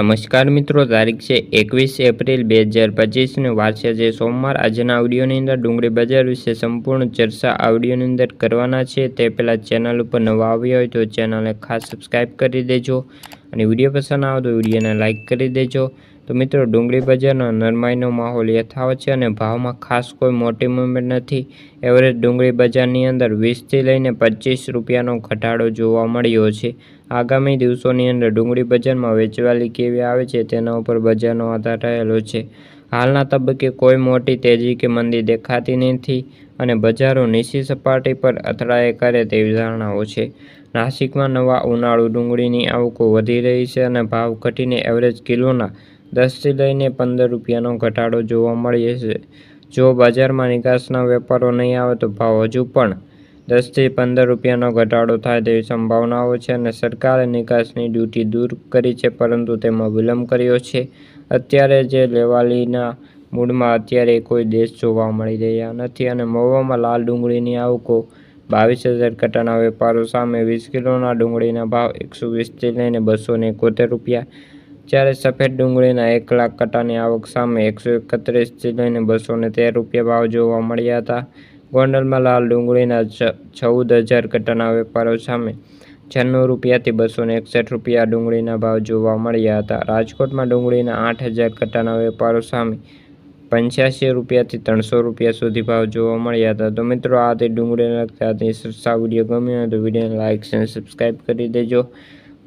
નમસ્કાર મિત્રો, તારીખ છે એકવીસ એપ્રિલ બે હજાર પચીસને. વાર છે જે સોમવાર. આજના ઓડિયોની અંદર ડુંગળી બજાર વિશે સંપૂર્ણ ચર્ચા ઓડિયોની અંદર કરવાના છે. તે પહેલાં ચેનલ ઉપર નવા આવ્યા હોય તો ચેનલને ખાસ સબસ્ક્રાઈબ કરી દેજો. અને વીડિયો પસંદ આવે તો વિડીયોને લાઇક કરી દેજો. તો મિત્રો, ડુંગળી બજારનો નરમાઈનો માહોલ યથાવત છે અને ભાવમાં ખાસ કોઈ મોટી મુવમેન્ટ નથી. એવરેજ ડુંગળી બજારની અંદર વીસથી લઈને પચીસ રૂપિયાનો ઘટાડો જોવા મળ્યો છે. આગામી દિવસોની અંદર ડુંગળી બજારમાં વેચવાલી કેવી આવે છે તેના ઉપર બજારનો આધાર રહેલો છે. હાલના તબક્કે કોઈ મોટી તેજી કે મંદી દેખાતી નથી અને બજારો નીચી સપાટી પર અથડાએ કરે તેવી ધારણાઓ છે. નાસિકમાં નવા ઉનાળુ ડુંગળીની આવકો વધી રહી છે અને ભાવ ઘટીને એવરેજ કિલોના દસથી લઈને પંદર રૂપિયાનો ઘટાડો જોવા મળે છે. જો બજારમાં નિકાસના વેપારો નહીં આવે તો ભાવ હજુ પણ દસથી પંદર રૂપિયાનો ઘટાડો થાય તેવી સંભાવનાઓ છે અને સરકારે નિકાસની ડ્યુટી દૂર કરી છે, પરંતુ તેમાં વિલંબ કર્યો છે. અત્યારે જે લેવાલીના મૂળમાં અત્યારે કોઈ દેશ જોવા મળી રહ્યા નથી અને મહુવામાં લાલ ડુંગળીની આવકો બાવીસ હજાર કટ્ટાના વેપારો સામે વીસ કિલોના ડુંગળીના ભાવ એકસો વીસથી લઈને બસો એકોતેર રૂપિયા જ્યારે સફેદ ડુંગળીના એક લાખ કટ્ટાની આવક સામે એકસો એકત્રીસથી લઈને બસો ને તેર રૂપિયા ભાવ જોવા મળ્યા હતા. ગોંડલમાં લાલ ડુંગળીના ચૌદ હજાર કટ્ટાના વેપારો સામે છન્નું રૂપિયાથી બસો ને એકસઠ રૂપિયા ડુંગળીના ભાવ જોવા મળ્યા હતા. રાજકોટમાં ડુંગળીના આઠ હજાર કટ્ટાના વેપારો સામે પંચ્યાસી રૂપિયાથી ત્રણસો રૂપિયા સુધી ભાવ જોવા મળ્યા હતા. તો મિત્રો, આ તે ડુંગળીને લગતા વીડિયો. ગમ્યો તો વિડીયોને લાઇક અને સબસ્ક્રાઈબ કરી દેજો.